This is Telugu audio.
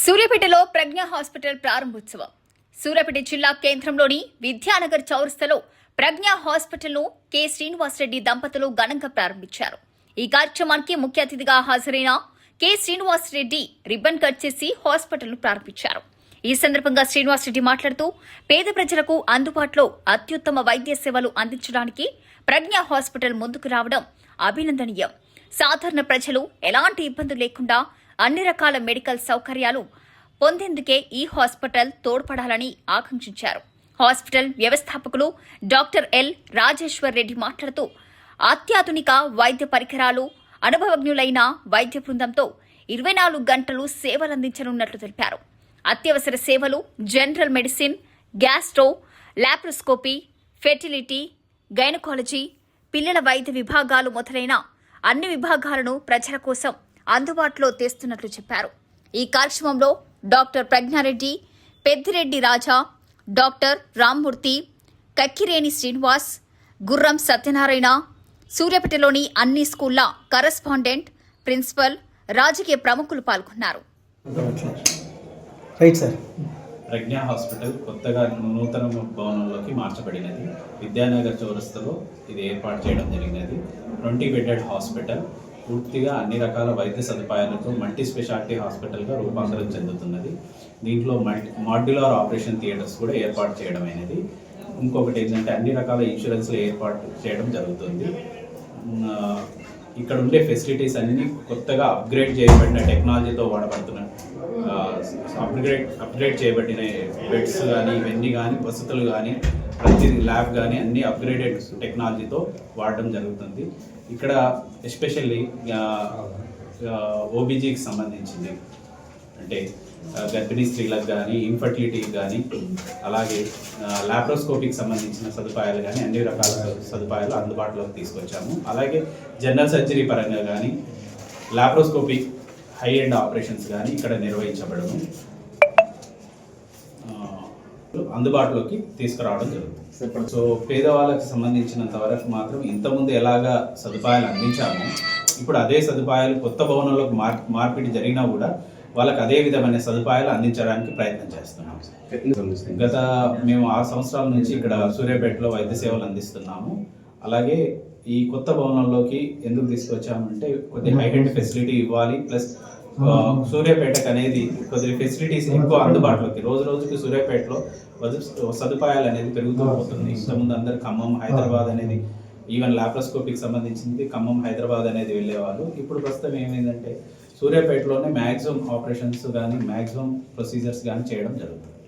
సూర్యాపేటలో ప్రజ్ఞ హాస్పిటల్ ప్రారంభోత్సవం. సూర్యాపేట జిల్లా కేంద్రంలోని విద్యానగర్ చౌరస్తలో ప్రజ్ఞ హాస్పిటల్ను కె. శ్రీనివాసరెడ్డి దంపతులు ఘనంగా ప్రారంభించారు. ఈ కార్యక్రమానికి ముఖ్య అతిథిగా హాజరైన కె. శ్రీనివాసరెడ్డి రిబ్బన్ కట్ చేసి హాస్పిటల్ను ప్రారంభించారు. ఈ సందర్భంగా శ్రీనివాసరెడ్డి మాట్లాడుతూ పేద ప్రజలకు అందుబాటులో అత్యుత్తమ వైద్య సేవలు అందించడానికి ప్రజ్ఞ హాస్పిటల్ ముందుకు రావడం అభినందనీయం. సాధారణ ప్రజలు ఎలాంటి ఇబ్బందులు లేకుండా అన్ని రకాల మెడికల్ సౌకర్యాలు పొందేందుకే ఈ హాస్పిటల్ తోడ్పడాలని ఆకాంక్షించారు. హాస్పిటల్ వ్యవస్థాపకులు డాక్టర్ ఎల్. రాజేశ్వర్ రెడ్డి మాట్లాడుతూ అత్యాధునిక వైద్య పరికరాలు అనుభవజ్ఞులైన వైద్య బృందంతో ఇరవై నాలుగు గంటలు సేవలందించనున్నట్లు తెలిపారు. అత్యవసర సేవలు general medicine gastro laparoscopy fertility gynaecology పిల్లల వైద్య విభాగాలు మొదలైన అన్ని విభాగాలను ప్రజల కోసం అందుబాటులో తెస్తున్నట్లు చెప్పారు. ఈ కార్యక్రమంలో డాక్టర్ ప్రజ్ఞారెడ్డి పెద్దిరెడ్డి రాజా డాక్టర్ రామ్మూర్తి కక్కిరేని శ్రీనివాస్ గుర్రం సత్యనారాయణ సూర్యాపేటలోని అన్ని స్కూళ్ళ కరస్పాండెంట్ ప్రిన్సిపల్ రాజకీయ ప్రముఖులు పాల్గొన్నారు. Right sir. ప్రజ్ఞా హాస్పిటల్ కొత్తగా నూతన భవనంలోకి మార్చబడినది. విద్యానగర్ చౌరస్తలో ఇది ఏర్పాటు చేయడం జరిగినది. Twenty bedded hospital. పూర్తిగా అన్ని రకాల వైద్య సదుపాయాలతో మల్టీ స్పెషాలిటీ హాస్పిటల్గా రూపాంతరం చెందుతున్నది. దీంట్లో మల్టీ మాడ్యులర్ ఆపరేషన్ థియేటర్స్ కూడా ఏర్పాటు చేయడమైనది ఇంకొకటి ఏంటంటే అన్ని రకాల ఇన్సూరెన్స్లు ఏర్పాటు చేయడం జరుగుతుంది. ఇక్కడ ఉండే ఫెసిలిటీస్ అన్ని కొత్తగా అప్గ్రేడ్ చేయబడిన టెక్నాలజీతో వాడబడుతున్న అప్గ్రేడ్ అప్గ్రేడ్ చేయబడిన బెడ్స్ కానీ ఇవన్నీ కానీ వసతులు కానీ ప్రతి ల్యాబ్ కానీ అన్ని అప్గ్రేడెడ్ టెక్నాలజీతో వాడడం జరుగుతుంది. ఇక్కడ ఎస్పెషల్లీ ఓబీజీకి సంబంధించింది. అంటే గర్భిణీ స్త్రీలకు కానీ ఇన్ఫర్టిలిటీకి కానీ అలాగే ల్యాప్రోస్కోపిక్ సంబంధించిన సదుపాయాలు కానీ అన్ని రకాల సదుపాయాలు అందుబాటులోకి తీసుకొచ్చాము. అలాగే జనరల్ సర్జరీ పరంగా కానీ ల్యాప్రోస్కోపిక్ హై ఎండ్ ఆపరేషన్స్ కానీ ఇక్కడ నిర్వహించబడము. అందుబాటులోకి తీసుకురావడం జరుగుతుంది. సో పేదవాళ్ళకి సంబంధించినంత వరకు మాత్రం ఇంతకుముందు ఎలాగా సదుపాయాలు అందించామో ఇప్పుడు అదే సదుపాయాలు కొత్త భవనంలోకి మార్ మార్పిడి జరిగినా కూడా వాళ్ళకి అదే విధమైన సదుపాయాలు అందించడానికి ప్రయత్నం చేస్తున్నాం. గత మేము ఆరు సంవత్సరాల నుంచి ఇక్కడ సూర్యాపేటలో వైద్య సేవలు అందిస్తున్నాము. అలాగే ఈ కొత్త భవనంలోకి ఎందుకు తీసుకొచ్చామంటే కొద్ది హై ఫెసిలిటీ ఇవ్వాలి ప్లస్ సూర్యాపేటకు అనేది కొద్దిగా ఫెసిలిటీస్ ఎక్కువ అందుబాటులోకి రోజు రోజుకి సూర్యాపేటలో సదుపాయాలు అనేది పెరుగుతూ పోతుంది ఇంతకుముందు అందరు ఖమ్మం హైదరాబాద్ అనేది ఈవెన్ లాప్రోస్కోపిక్ సంబంధించింది ఖమ్మం హైదరాబాద్ అనేది వెళ్ళేవాళ్ళు. ఇప్పుడు ప్రస్తుతం ఏమైందంటే సూర్యాపేటలోనే మ్యాక్సిమం ఆపరేషన్స్ కానీ మ్యాక్సిమం ప్రొసీజర్స్ కానీ చేయడం జరుగుతుంది.